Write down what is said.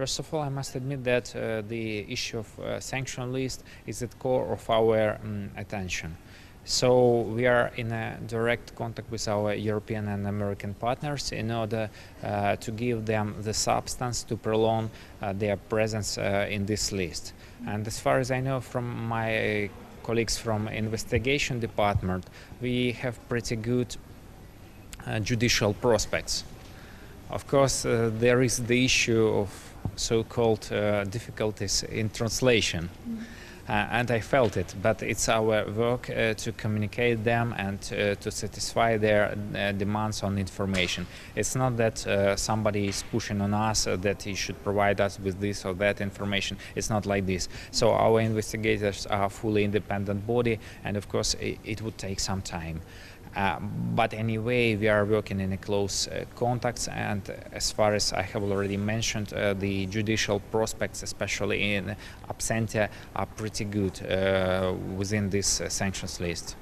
First of all, I must admit that uh, the issue of uh, sanction list is at core of our um, attention. So we are in a direct contact with our European and American partners in order uh, to give them the substance to prolong uh, their presence uh, in this list. And as far as I know from my colleagues from investigation department, we have pretty good uh, judicial prospects. Of course, there is the issue of so-called uh, difficulties in translation. Uh, and I felt it, but it's our work uh, to communicate them and uh, to satisfy their uh, demands on information. It's not that uh, somebody is pushing on us uh, that he should provide us with this or that information. It's not like this. So our investigators are a fully independent body, and of course, it, it would take some time. Uh, but anyway, we are working in a close uh, contacts, and as far as I have already mentioned, uh, the judicial prospects, especially in absentia, are pretty good uh, within this sanctions list.